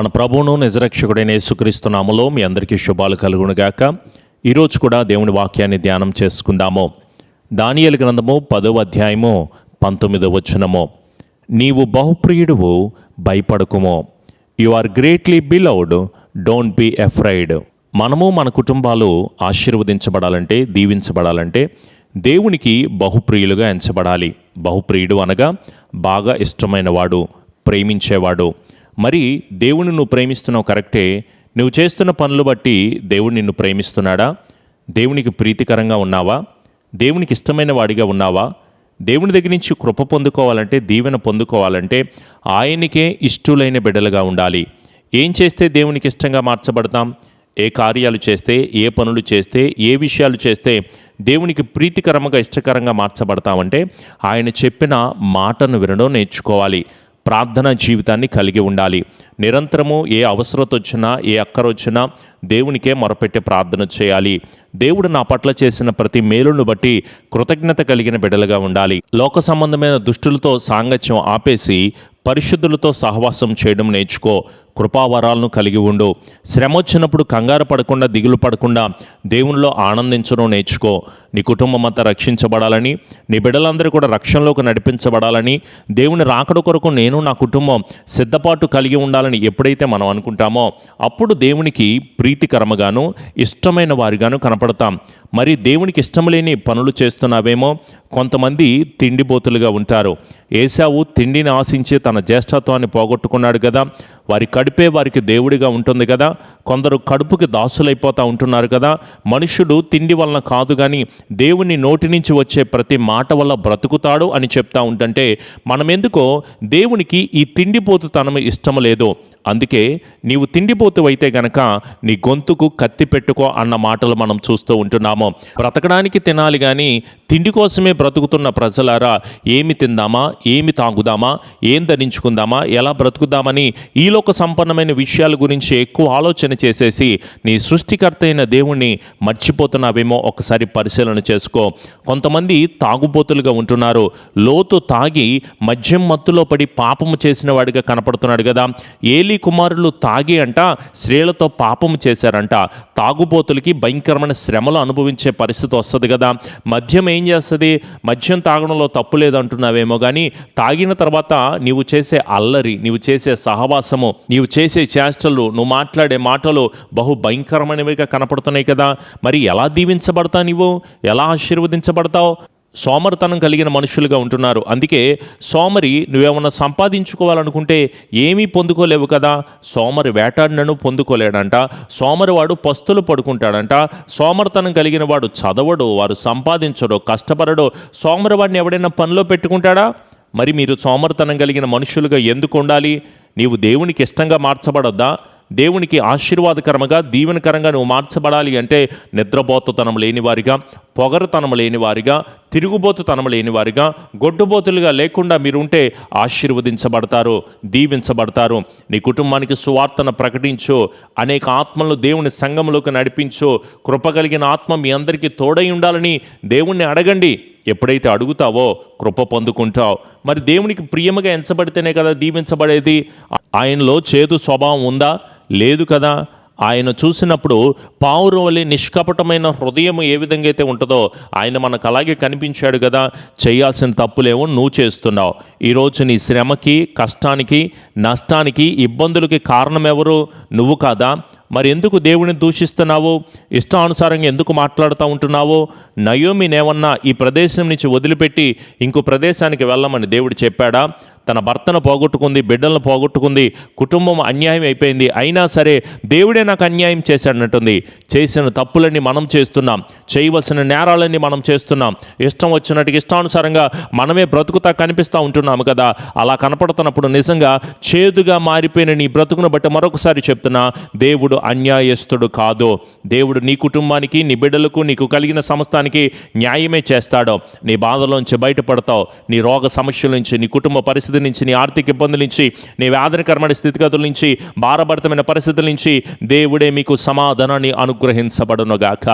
మన ప్రభువును నిజరక్షకుడైన యేసుక్రీస్తునామలో మీ అందరికీ శుభాలు కలుగునుగాక. ఈరోజు కూడా దేవుని వాక్యాన్ని ధ్యానం చేసుకుందాము. దానియలు గ్రంథము పదవ అధ్యాయము పంతొమ్మిదవ వచనము. నీవు బహుప్రియుడువు భయపడకుమో. You are greatly beloved don't be afraid మనము మన కుటుంబాలు ఆశీర్వదించబడాలంటే దీవించబడాలంటే దేవునికి బహుప్రియులుగా ఎంచబడాలి. బహుప్రియుడు అనగా బాగా ఇష్టమైనవాడు ప్రేమించేవాడు. మరి దేవుని నువ్వు ప్రేమిస్తున్నావు కరెక్టే. నువ్వు చేస్తున్న పనులు బట్టి దేవుడు నిన్ను ప్రేమిస్తున్నాడా? దేవునికి ప్రీతికరంగా ఉన్నావా? దేవునికి ఇష్టమైన వాడిగా ఉన్నావా? దేవుని దగ్గర నుంచి కృప పొందుకోవాలంటే దీవెన పొందుకోవాలంటే ఆయనకే ఇష్టులైన బిడ్డలుగా ఉండాలి. ఏం చేస్తే దేవునికి ఇష్టంగా మార్చబడతాం? ఏ కార్యాలు చేస్తే ఏ పనులు చేస్తే ఏ విషయాలు చేస్తే దేవునికి ప్రీతికరంగా ఇష్టకరంగా మార్చబడతామంటే ఆయన చెప్పిన మాటను వినడం నేర్చుకోవాలి. ప్రార్థన జీవితాన్ని కలిగి ఉండాలి. నిరంతరము ఏ అవసరత వచ్చినా ఏ అక్కరొచ్చినా దేవునికే మొరపెట్టి ప్రార్థన చేయాలి. దేవుడు నా పట్ల చేసిన ప్రతి మేలును బట్టి కృతజ్ఞత కలిగిన బిడలుగా ఉండాలి. లోక సంబంధమైన దుష్టులతో సాంగత్యం ఆపేసి పరిశుద్ధులతో సహవాసం చేయడం నేర్చుకో. కృపావరాలను కలిగి ఉండు. శ్రమ వచ్చినప్పుడు కంగారు పడకుండా దిగులు పడకుండా దేవునిలో ఆనందించడం నేర్చుకో. నీ కుటుంబం అంతా రక్షించబడాలని నీ బిడ్డలందరూ కూడా రక్షణలోకి నడిపించబడాలని దేవుని రాకడ కొరకు నేను నా కుటుంబం సిద్ధపాటు కలిగి ఉండాలని ఎప్పుడైతే మనం అనుకుంటామో అప్పుడు దేవునికి ప్రీతికరమగాను ఇష్టమైన వారిగాను కనపడతాం. మరి దేవునికి ఇష్టం లేని పనులు చేస్తున్నావేమో కొంతమంది తిండిబోతులుగా ఉంటారు. ఏసావు తిండిని ఆశించి తన జ్యేష్ఠత్వాన్ని పోగొట్టుకున్నాడు కదా వారి కడుపే వారికి దేవుడిగా ఉంటుంది కదా. కొందరు కడుపుకి దాసులైపోతూ ఉంటున్నారు కదా. మనుషుడు తిండి వలన కాదు కానీ దేవుని నోటి నుంచి వచ్చే ప్రతి మాట వల్ల బ్రతుకుతాడు అని చెప్తా ఉంటుంటే మనమెందుకో దేవునికి ఈ తిండిపోతుతనం ఇష్టం లేదు. అందుకే నీవు తిండిపోతు అయితే గనక నీ గొంతుకు కత్తి పెట్టుకో అన్న మాటలు మనం చూస్తూ ఉంటున్నాము. బ్రతకడానికి తినాలి కానీ తిండి కోసమే బ్రతుకుతున్న ప్రజలారా ఏమి తిందామా? ఏమి తాగుదామా? ఏం ధరించుకుందామా? ఎలా బ్రతుకుదామని ఈలో పరలోక సంపన్నమైన విషయాల గురించి ఎక్కువ ఆలోచన చేసేసి నీ సృష్టికర్త అయిన దేవుణ్ణి మర్చిపోతున్నావేమో ఒకసారి పరిశీలన చేసుకో. కొంతమంది తాగుబోతులుగా ఉంటున్నారు. లోతు తాగి మద్యం మత్తులో పడి పాపము చేసిన వాడిగా కనపడుతున్నాడు కదా. ఏలి కుమారులు తాగి అంట స్త్రీలతో పాపము చేశారంట. తాగుబోతులకి భయంకరమైన శ్రమలు అనుభవించే పరిస్థితి వస్తుంది కదా. మద్యం ఏం చేస్తుంది? మద్యం తాగడంలో తప్పు లేదంటున్నావేమో కానీ తాగిన తర్వాత నీవు చేసే అల్లరి నీవు చేసే సహవాసము నీవు చేసే చేష్టలు నువ్వు మాట్లాడే మాటలు బహు భయంకరమైనవిగా కనపడుతున్నాయి కదా. మరి ఎలా దీవించబడతావు నీవు? ఎలా ఆశీర్వదించబడతావు? సోమరితనం కలిగిన మనుషులుగా ఉంటున్నారు. అందుకే సోమరి నువ్వేమన్నా సంపాదించుకోవాలనుకుంటే ఏమీ పొందుకోలేవు కదా. సోమరి వేటాడినను పొందుకోలేడంట. సోమరి వాడు పస్తులు పడుకుంటాడంట. సోమరితనం కలిగిన వాడు చదవడు వారు సంపాదించడు కష్టపడడు. సోమరి వాడిని ఎవడైనా పనిలో పెట్టుకుంటాడా? మరి మీరు సోమరతనం కలిగిన మనుషులుగా ఎందుకు ఉండాలి? నీవు దేవునికి ఇష్టంగా మార్చబడొద్దా? దేవునికి ఆశీర్వాదకరంగా దీవెనకరంగా నువ్వు మార్చబడాలి అంటే నిద్రబోతుతనం లేనివారిగా పొగరతనం లేనివారిగా తిరుగుబోతుతనం లేనివారిగా గొడ్డుబోతులుగా లేకుండా మీరుంటే ఆశీర్వదించబడతారు దీవించబడతారు. నీ కుటుంబానికి సువార్తను ప్రకటించు అనేక ఆత్మలను దేవుని సంఘంలోకి నడిపించు కృప కలిగిన ఆత్మ మీ అందరికీ తోడై ఉండాలని దేవుణ్ణి అడగండి. ఎప్పుడైతే అడుగుతావో కృప పొందుకుంటావు. మరి దేవునికి ప్రియముగా ఎంచబడితేనే కదా దీవించబడేది? ఆయనలో చేదు స్వభావం ఉందా? లేదు కదా. ఆయన చూసినప్పుడు పావురం నిష్కపటమైన హృదయం ఏ విధంగా అయితే ఉంటుందో ఆయన మనకు అలాగే కనిపించాడు కదా చేయాల్సిన తప్పులేమో నువ్వు చేస్తున్నావు. ఈరోజు నీ శ్రమకి కష్టానికి నష్టానికి ఇబ్బందులకి కారణం ఎవరు నువ్వు కాదా? మరి ఎందుకు దేవుని దూషిస్తున్నావు? ఇష్టానుసారంగా ఎందుకు మాట్లాడుతూ ఉంటున్నావు? నయోమినేమన్నా ఈ ప్రదేశం నుంచి వదిలిపెట్టి ఇంకో ప్రదేశానికి వెళ్ళమని దేవుడు చెప్పాడా? తన భర్తను పోగొట్టుకుంది బిడ్డలను పోగొట్టుకుంది కుటుంబం అన్యాయం అయిపోయింది. అయినా సరే దేవుడే నాకు అన్యాయం చేశాడనట్టుంది చేసిన తప్పులన్నీ మనం చేస్తున్నాం. చేయవలసిన నేరాలన్నీ మనం చేస్తున్నాం. ఇష్టం వచ్చినట్టుగా ఇష్టానుసారంగా మనమే బ్రతుకుతా కనిపిస్తూ ఉంటున్నాము కదా. అలా కనపడుతున్నప్పుడు నిజంగా చేదుగా మారిపోయిన నీ బ్రతుకును బట్టి మరొకసారి చెప్తున్నా దేవుడు అన్యాయస్తుడు కాదు. దేవుడు నీ కుటుంబానికి నీ బిడ్డలకు నీకు కలిగిన సంస్థానికి న్యాయమే చేస్తాడు. నీ బాధలోంచి బయటపడతావు. నీ రోగ సమస్యల నుంచి నీ కుటుంబ పరిస్థితి నుంచి నీ ఆర్థిక ఇబ్బందుల నుంచి నీ వ్యాధనకరమైన స్థితిగతుల నుంచి భారభరితమైన పరిస్థితుల నుంచి దేవుడే మీకు సమాధానాన్ని అనుగ్రహించబడునుగాక.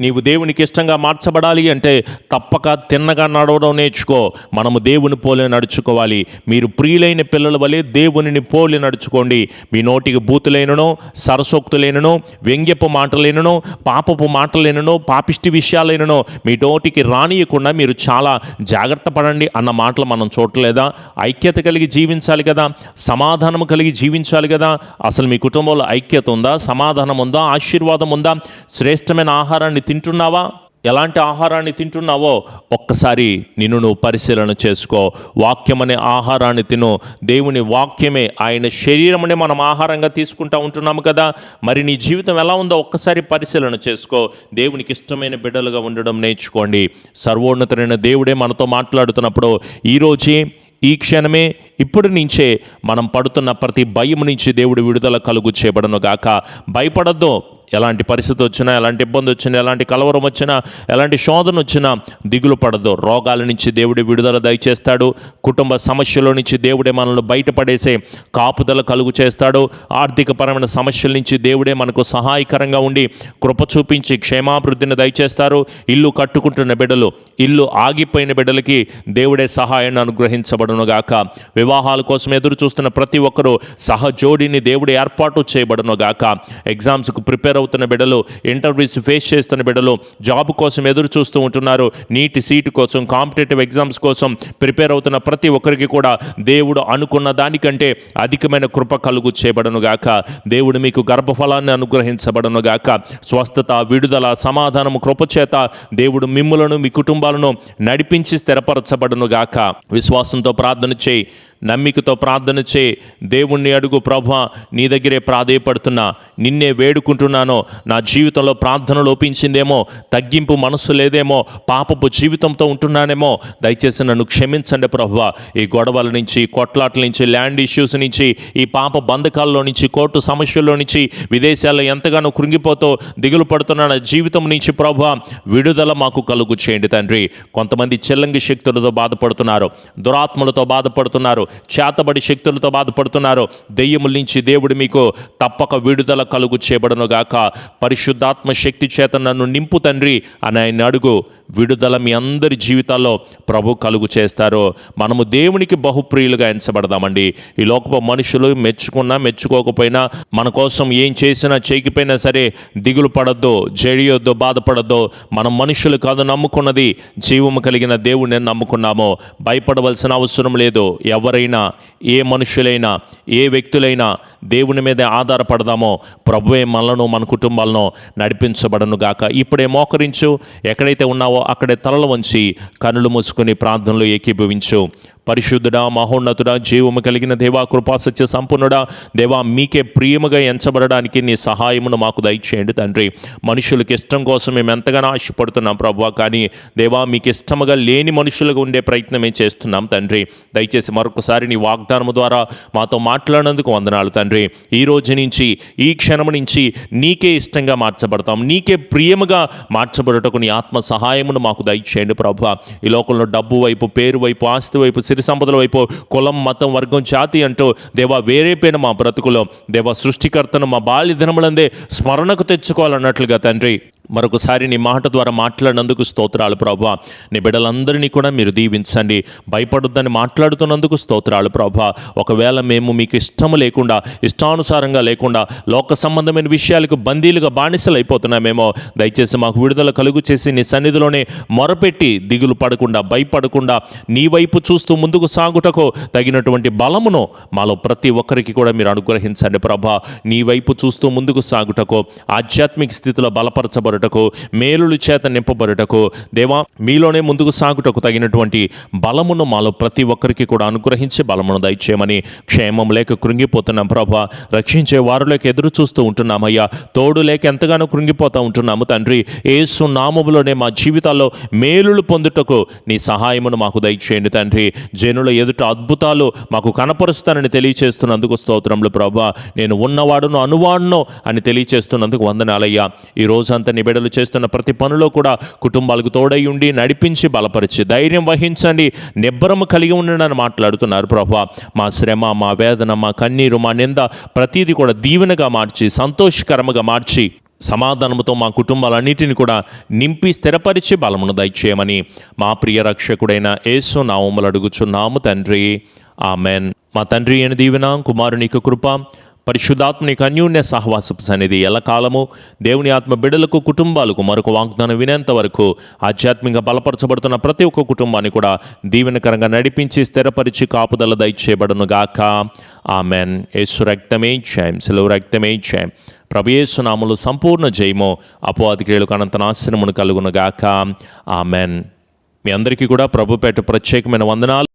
నీవు దేవునికి ఇష్టంగా మార్చబడాలి అంటే తప్పక తిన్నగా నడవడం నేర్చుకో. మనము దేవుని పోలి నడుచుకోవాలి. మీరు ప్రియులైన పిల్లల వలె దేవునిని పోలి నడుచుకోండి. మీ నోటికి బూతులైనను సరసోక్తులైనను వ్యంగ్యపు మాటలైనను పాపపు మాటలైనను పాపిష్టి విషయాలైనను మీ నోటికి రానియకుండా మీరు చాలా జాగ్రత్త పడండి అన్న మాటలు మనం చూడలేదా? ఐక్యత కలిగి జీవించాలి కదా. సమాధానం కలిగి జీవించాలి కదా. అసలు మీ కుటుంబంలో ఐక్యత ఉందా? సమాధానం ఉందా? ఆశీర్వాదం ఉందా? శ్రేష్టమైన ఆహారాన్ని తింటున్నావా? ఎలాంటి ఆహారాన్ని తింటున్నావో ఒక్కసారి నిన్ను నువ్వు పరిశీలన చేసుకో. వాక్యం అనే ఆహారాన్ని తిను. దేవుని వాక్యమే ఆయన శరీరమనే మనం ఆహారంగా తీసుకుంటా ఉంటున్నాము కదా. మరి నీ జీవితం ఎలా ఉందో ఒక్కసారి పరిశీలన చేసుకో. దేవునికి ఇష్టమైన బిడ్డలుగా ఉండడం నేర్చుకోండి. సర్వోన్నతమైన దేవుడే మనతో మాట్లాడుతున్నప్పుడు ఈరోజే ఈ క్షణమే ఇప్పటి నుంచే మనం పడుతున్న ప్రతి భయం నుంచి దేవుడు విడుదల కలుగు చేయబడను గాక. భయపడద్దు. ఎలాంటి పరిస్థితి వచ్చినా ఎలాంటి ఇబ్బంది వచ్చినా ఎలాంటి కలవరం వచ్చినా ఎలాంటి శోధన వచ్చినా దిగులు పడదు. రోగాల నుంచి దేవుడి విడుదల దయచేస్తాడు. కుటుంబ సమస్యల నుంచి దేవుడే మనల్ని బయటపడేసే కాపుదల కలుగు చేస్తాడు. ఆర్థికపరమైన సమస్యల నుంచి దేవుడే మనకు సహాయకరంగా ఉండి కృప చూపించి క్షేమాభివృద్ధిని దయచేస్తారు. ఇల్లు కట్టుకుంటున్న బిడ్డలు ఇల్లు ఆగిపోయిన బిడ్డలకి దేవుడే సహాయాన్ని అనుగ్రహించబడును గాక. వివాహాల కోసం ఎదురు చూస్తున్న ప్రతి ఒక్కరూ సహజోడిని దేవుడు ఏర్పాటు చేయబడునుగాక ఎగ్జామ్స్కు ప్రిపేర్ తయారవుతున్న బిడ్డలు ఇంటర్వ్యూస్ ఫేస్ చేస్తున్న బిడ్డలు జాబ్ కోసం ఎదురు చూస్తూ ఉంటున్నారు. నీటి సీటు కోసం కాంపిటేటివ్ ఎగ్జామ్స్ కోసం ప్రిపేర్ అవుతున్న ప్రతి ఒక్కరికి కూడా దేవుడు అనుకున్న దానికంటే అధికమైన కృప కలుగు చేయబడను గాక. దేవుడు మీకు గర్భఫలాన్ని అనుగ్రహించబడను గాక. స్వస్థత విడుదల సమాధానము కృప చేత దేవుడు మిమ్ములను మీ కుటుంబాలను నడిపించి స్థిరపరచబడను గాక. విశ్వాసంతో ప్రార్థన చేయి. నమ్మికతో ప్రార్థన చే దేవుణ్ణి అడుగు ప్రభ నీ దగ్గరే ప్రాధేయపడుతున్నా నిన్నే వేడుకుంటున్నాను నా జీవితంలో ప్రార్థన లోపించిందేమో తగ్గింపు మనసు లేదేమో పాపపు జీవితంతో ఉంటున్నానేమో దయచేసి నన్ను క్షమించండి ప్రభు. ఈ గొడవల నుంచి కొట్లాట్ల నుంచి ల్యాండ్ ఇష్యూస్ నుంచి ఈ పాప బంధకాల్లో నుంచి కోర్టు సమస్యల్లో నుంచి విదేశాల్లో ఎంతగానో కృంగిపోతూ దిగులు పడుతున్న నా జీవితం నుంచి ప్రభు విడుదల మాకు కలుగు చేయండి తండ్రి. కొంతమంది చెల్లంగి శక్తులతో బాధపడుతున్నారు దురాత్మలతో బాధపడుతున్నారు చేతబడి శక్తులతో బాధపడుతున్నారు. దెయ్యముల నుంచి దేవుడు మీకు తప్పక విడుదల కలుగు చేయబడనుగాక. పరిశుద్ధాత్మ శక్తి చేత నన్ను నింపు తండ్రి అని ఆయన అడుగు. విడుదల మీ అందరి జీవితాల్లో ప్రభు కలుగు చేస్తారు. మనము దేవునికి బహుప్రియులుగా ఎంచబడదామండి. ఈ లోకపు మనుషులు మెచ్చుకున్నా మెచ్చుకోకపోయినా మన కోసం ఏం చేసినా చేయకపోయినా సరే దిగులు పడద్దు జడియొద్దు బాధపడద్దు. మనం మనుషులు కాదు నమ్ముకున్నది జీవము కలిగిన దేవుడిని నమ్ముకున్నాము. భయపడవలసిన అవసరం లేదు. ఎవరైనా ఏ మనుషులైనా ఏ వ్యక్తులైనా దేవుని మీద ఆధారపడదామో ప్రభువే మనలను మన కుటుంబాలను నడిపించబడను గాక. ఇప్పుడే మోకరించు ఎక్కడైతే ఉన్నావో అక్కడే తలలు వంచి కనులు మూసుకుని ప్రార్థనలు ఏకీభవించు. పరిశుద్ధుడ మహోన్నతుడ జీవము కలిగిన దేవా కృపాసత్య సంపన్నుడా. దేవా మీకే ప్రియముగా ఎంచబడడానికి నీ సహాయమును మాకు దయచేయండి తండ్రి. మనుషులకు ఇష్టం కోసం మేము ఎంతగానో ఆశపడుతున్నాం ప్రభు కానీ దేవా మీకు ఇష్టముగా లేని మనుషులుగా ఉండే ప్రయత్నమే చేస్తున్నాం తండ్రి. దయచేసి మరొకసారి నీ వాగ్దానము ద్వారా మాతో మాట్లాడినందుకు వందనాలు తండ్రి. ఈ రోజు నుంచి ఈ క్షణం నుంచి నీకే ఇష్టంగా మార్చబడతాం. నీకే ప్రియముగా మార్చబడటకు నీ ఆత్మ సహాయమును మాకు దయచేయండి ప్రభు. ఈ లోకంలో డబ్బు వైపు పేరు వైపు ఆస్తి వైపు సిరి సంపదల వైపు కులం మతం వర్గం జాతి అంటూ దేవా వేరే మా బ్రతుకులో దేవా సృష్టికర్తను మా బాల్య దినములందే స్మరణకు తెచ్చుకోవాలన్నట్లుగా తండ్రి. మరొకసారి నీ మాట ద్వారా మాట్లాడినందుకు స్తోత్రాలు ప్రభా. నీ బిడ్డలందరినీ కూడా మీరు దీవించండి. భయపడొద్దని మాట్లాడుతున్నందుకు స్తోత్రాలు ప్రభా. ఒకవేళ మేము మీకు ఇష్టము లేకుండా ఇష్టానుసారంగా లేకుండా లోక సంబంధమైన విషయాలకు బందీలుగా బానిసలు అయిపోతున్నామేమో దయచేసి మాకు విడుదల కలుగు చేసి నీ సన్నిధిలోనే మొరపెట్టి దిగులు పడకుండా భయపడకుండా నీ వైపు చూస్తూ ముందుకు సాగుటకు తగినటువంటి బలమును మాలో ప్రతి ఒక్కరికి కూడా మీరు అనుగ్రహించండి ప్రభా. నీ వైపు చూస్తూ ముందుకు సాగుటకు ఆధ్యాత్మిక స్థితిలో బలపరచబడు నింపబడుటకు మేలులు చేత నింపబడుటకు దేవా మీలోనే ముందుకు సాగుటకు తగినటువంటి బలమును మాలో ప్రతి ఒక్కరికి కూడా అనుగ్రహించి బలమును దయచేయమని క్షేమం లేక కృంగిపోతున్నాం ప్రభా. రక్షించే వారులోకి ఎదురు చూస్తూ ఉంటున్నామయ్యా. తోడు లేక ఎంతగానో కృంగిపోతూ ఉంటున్నాము తండ్రి. ఏసు నామములోనే మా జీవితాల్లో మేలులు పొందుటకు నీ సహాయమును మాకు దయచేయండి తండ్రి. జనుల ఎదుట అద్భుతాలు మాకు కనపరుస్తానని తెలియచేస్తున్నందుకు స్తోత్రములు ప్రభా. నేను ఉన్నవాడును అనువాడును అని తెలియచేస్తున్నందుకు వందనాలయ్యా. ఈ రోజంతా నీ బిడ్డలు చేస్తున్న ప్రతి పనిలో కూడా కుటుంబాలకు తోడై ఉండి నడిపించి బలపరిచి ధైర్యం వహించండి. నిబ్బరము కలిగి ఉండని మాట్లాడుతున్నారు ప్రభా. మా శ్రమ మా వేదన మా కన్నీరు మా నింద ప్రతీది కూడా దీవెనగా మార్చి సంతోషకరముగా మార్చి సమాధానముతో మా కుటుంబాలన్నిటిని కూడా నింపి స్థిరపరిచి బలమును దయచేయమని మా ప్రియ రక్షకుడైన యేసు నామములు అడుగుచున్నాము తండ్రి. ఆమెన్. మా తండ్రి అయిన దీవెన కుమారునికి కృప పరిశుద్ధాత్మనికి అన్యూన్య సహవాసపు సన్నిధి. ఎల్లకాలము దేవుని ఆత్మ బిడలకు కుటుంబాలకు మరొక వాగ్దానం వినేంత వరకు ఆధ్యాత్మికంగా బలపరచబడుతున్న ప్రతి ఒక్క కుటుంబాన్ని కూడా దీవెనకరంగా నడిపించి స్థిరపరిచి కాపుదల దయచేయబడును గాక. ఆమెన్. యేసు రక్తమే జయం సెలవు రక్తమే జయం ప్రభు సంపూర్ణ జయము అపవాది అనంత నాశనమును కలుగును గాక. ఆమెన్. మీ అందరికీ కూడా ప్రభుపేట ప్రత్యేకమైన వందనాలు.